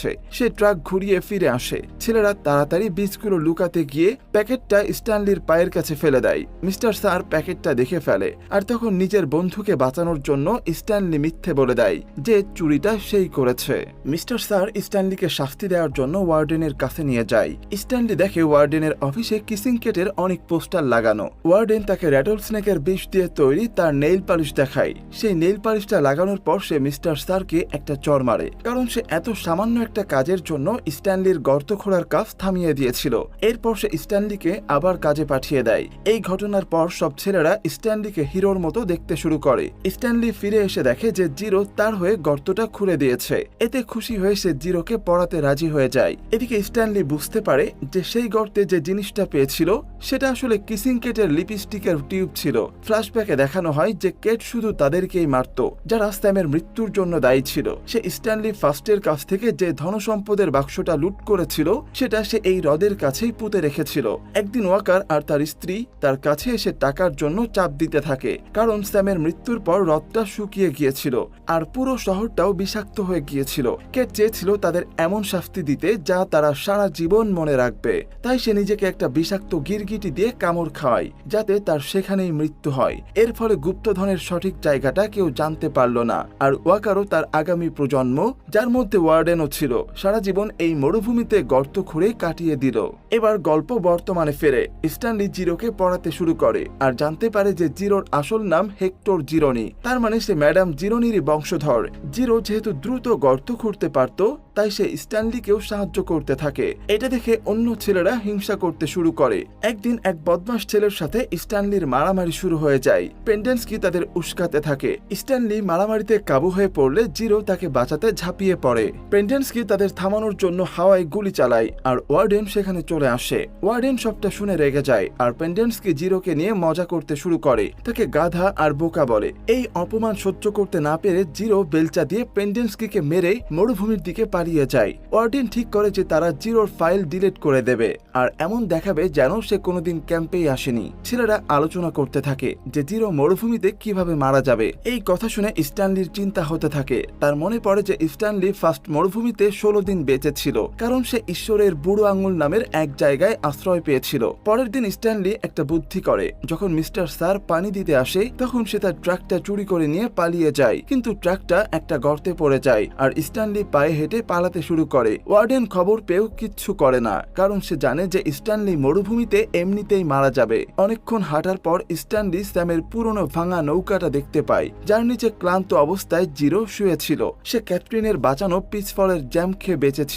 সে সে truck ঘুরিয়ে ফিরে আসে। ছেলেরা তাড়াতাড়ি বীজগুলো লুকাতে গিয়ে প্যাকেটটা স্ট্যানলির পায়ের কাছে ফেলে দেয়। মিস্টার স্যার প্যাকেটটা দেখে ফেলে আর তখন নিজের বন্ধুকে বাঁচানোর জন্য স্ট্যানলি মিথ্যে বলে দেয় যে চুরিটা সেই করেছে। মিস্টার স্যার স্ট্যানলিকে শাস্তি দেওয়ার জন্য ওয়ার্ডেনের কাছে নিয়ে যায়। স্ট্যানলি দেখে ওয়ার্ডেনের অফিসে কিসিং কেটের অনেক পোস্টার লাগানো। ওয়ার্ডেন তাকে র্যাটল স্নেকের বিষ দিয়ে তৈরি তার নেইল পালিশ দেখায়। সেই নেইল পালিশটা লাগানোর পর সে মিস্টার স্যারকে একটা চর মারে। কারণ সে এত সামান্য একটা কাজের জন্য স্ট্যানলির গর্ত খোঁড়ার কাজ থামিয়ে দিয়েছিল। এরপর সে স্ট্যানলিকে আবার কাজে পাঠিয়ে দেয়। এই ঘটনার পর সব ছেলেরা স্ট্যানলিকে হিরোর মতো দেখতে শুরু করে। স্ট্যানলি ফিরে এসে দেখে যে জিরো তার হয়ে গর্তটা খুঁড়ে দিয়েছে। এতে খুশি হয়ে সে জিরোকে পড়াতে রাজি হয়ে যায়। এদিকে স্ট্যানলি বুঝতে পারে যে সেই গর্তে যে জিনিসটা পেয়েছিল, সেটা আসলে কিসিং কেটের লিপস্টিকের টিউব ছিল। ফ্ল্যাশব্যাকে দেখানো হয় যে কেট শুধু তাদেরকেই মারত, যারা স্যামের মৃত্যুর জন্য দায়ী ছিল। সে স্ট্যানলি ফার্স্টের কাছ থেকে যে ধনসম্পদের বাক্সটা লুট করেছিল, সেটা সে এই হ্রদের কাছেই পুঁতে রেখেছিল। একদিন ওয়াকার আর তার স্ত্রী তার কাছে এসে টাকার জন্য চাপ দিতে থাকে, কারণ স্যামের মৃত্যুর পর হ্রদটা শুকিয়ে গিয়েছিল, আর পুরো শহরটাও বিষাক্ত হয়ে গিয়েছিল। কে চেয়েছিল তাদের এমন শাস্তি দিতে যা তারা সারা জীবন মনে রাখবে। তাই সে নিজেকে একটা বিষাক্ত গিরগিটি দিয়ে কামড় খাওয়ায় যাতে তার সেখানেই মৃত্যু হয়। এর ফলে গুপ্তধনের সঠিক জায়গাটা কেউ জানতে পারল না। আর ওয়াকারও তার আগামী প্রজন্ম, যার মধ্যে ওয়ার্ডেনও ছিল সারা জীবন এই মরুভূমিতে গর্ত খুঁড়ে কাটিয়ে দিল। এবার গল্প বর্তমানে ফেরে। স্ট্যানলি জিরোকে পড়াতে শুরু করে আর জানতে পারে যে জিরোর আসল নাম হেক্টর জিরোনি। তার মানে সে ম্যাডাম জিরোনিরই বংশধর। জিরো যেহেতু দ্রুত গর্ত খুঁড়তে পারত তাই সে স্ট্যানলিকেও সাহায্য করতে থাকে। এটা দেখে অন্য ছেলেরা হিংসা করতে শুরু করে। একদিন এক বদমাস ছেলের সাথে স্ট্যানলির মারামারি শুরু হয়ে যায়। পেন্ডেন্সকি তাদের উস্কাতে থাকে। স্ট্যানলি মারামারিতে কাবু হয়ে পড়লে জিরো তাকে বাঁচাতে ঝাঁপিয়ে পড়ে। পেন্ডেন্সকি তাদের থামানোর জন্য হাওয়ায় গুলি চালায় আর ওয়ার্ডেন সেখানে চলে আসে। ওয়ার্ডেন সবটা শুনে রেগে যায় আর পেন্ডেন্সকি জিরোকে নিয়ে মজা করতে শুরু করে। তাকে গাধা আর বোকা বলে। এই অপমান সহ্য করতে না পেরে জিরো বেলচা দিয়ে পেন্ডেন্সকিকে মেরে মরুভূমির দিকে পালিয়ে যায়। ওয়ার্ডেন ঠিক করে যে তারা জিরোর ফাইল ডিলিট করে দেবে, আর এমন দেখাবে যেন সে কোনোদিন ক্যাম্পেই আসেনি। ছেলেরা আলোচনা করতে থাকে যে জিরো মরুভূমিতে কীভাবে মারা যাবে। এই কথা শুনে স্ট্যানলির চিন্তা হতে থাকে। তার মনে পড়ে যে স্ট্যানলি ফার্স্ট মরুভূমিতে ষোলো দিন বেঁচে ছিল, কারণ সে ঈশ্বরের বুড়ো আঙুল নামের এক জায়গায় আশ্রয় পেয়েছিল। পরের দিন স্ট্যানলি একটা বুদ্ধি করে, যখন মিস্টার স্যার পানি দিতে আসে, তখন সে তার ট্রাকটা চুরি করে নিয়ে পালিয়ে যায়। কিন্তু ট্রাকটা একটা গর্তে পড়ে যায়, আর স্ট্যানলি পায়ে হেঁটে পালাতে শুরু করে। ওয়ার্ডেন খবর পেয়েও কিচ্ছু করে না, কারণ সে জানে যে স্ট্যানলি মরুভূমিতে এমনিতেই মারা যাবে। অনেকক্ষণ হাঁটার পর স্ট্যানলি স্যামের পুরনো ভাঙা নৌকাটা দেখতে পায়, যার নিচে ক্লান্ত অবস্থায় জিরো শুয়েছিল। সে ক্যাপ্টেনের বাঁচানো পিছফলের জ্যাম খেয়ে বেঁচেছিল।